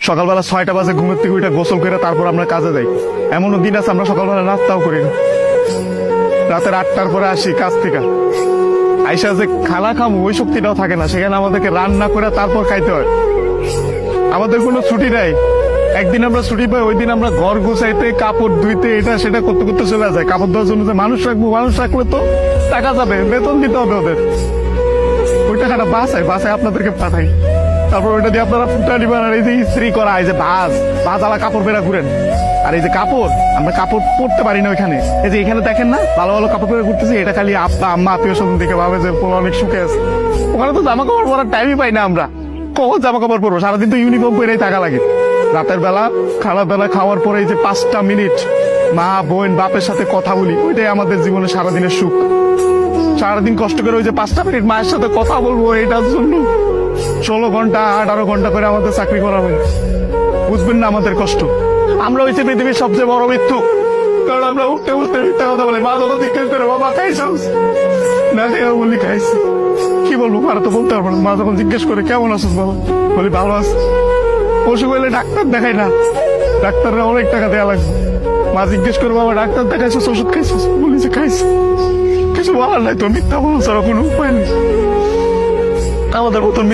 সকালবেলা ছয়টা বাজে ঘুমের থেকে উঠে গোসল করে তারপর আমরা কাজে যাই। এমনও দিন আছে, আমরা সকালবেলা নাস্তাও করি না। রাতের আটটার পরে আসি কাজ থেকে। আইসা যে খানা খামো, ওই শক্তিটাও থাকে না। সেখানে আমাদেরকে রান্না করে তারপর খাইতে হয়। আমাদের কোনো ছুটি নাই। একদিন আমরা ছুটি পাই, ওই দিন আমরা ঘর গুছাইতে, কাপড় ধুইতে, এটা সেটা করতে করতে চলে যায়। কাপড় ধোয়ার জন্য যে মানুষ রাখব, মানুষ রাখলে তো টাকা যাবে, বেতন দিতে হবে ওদের। ওই টাকাটা বাসায় বাসায় আপনাদেরকে পাঠাই। তারপর ওইটা দিয়ে আপনারা ফুটা নিবেন আর এই যে ইস্ত্রি করা, এই যে ভাজ ভাজ আলা কাপড় বেরা ঘুরেন। আর এই যে কাপড়, আমরা কাপড় পরতে পারি না ওইখানে। এই যে এখানে দেখেন না, ভালো ভালো কাপড় পরে ঘুরতেছি, এটা খালি আব্বা, আম্মা, আত্মীয় স্বজন দেখে ভাবে যে অনেক সুখে আছে। ওখানে তো জামা কাপড় পরার টাইমই পাই না আমরা। কখন জামা কাপড় পরবো? সারাদিন তো ইউনিফর্ম পরেই টাকা লাগে। রাতের বেলা, খারাপ বেলা খাওয়ার পরে এই যে পাঁচটা মিনিট মা, বোন, বাপের সাথে কথা বলি, ওইটাই আমাদের জীবনে সারাদিনের সুখ। সারাদিন কষ্ট করে ওই যে পাঁচটা মিনিট মায়ের সাথে কথা বলব, এটার জন্য ষোলো ঘণ্টা, আঠারো ঘণ্টা করে আমাদের চাকরি করা হয়। বুঝবেন না আমাদের কষ্ট। আমরা হয়েছে পৃথিবীর সবচেয়ে বড় মৃত্যু কারণ আমরা উঠতে উঠতে মিথ্যা কথা বলি। মা যত জিজ্ঞেস করে, বাবা খাইছাম না খেয়ে বলি খাইছি। কি বলব, মারা তো বলতে পারব না। মা যখন জিজ্ঞেস করে, কেমন আছিস বাবা? বলি, ভালো আছি। অসুখ হলে ডাক্তার দেখাই না। ডাক্তাররা অনেক টাকা দেওয়া লাগবে। মা জিজ্ঞেস করে, বাবা, ডাক্তার দেখাইছিস ওষুধ খাইছিস বলি যে, খাইছি। কিছু বলার নাই তো, মিথ্যা বলো ছাড়া কোনো উপায় নেই। আমাদের মতো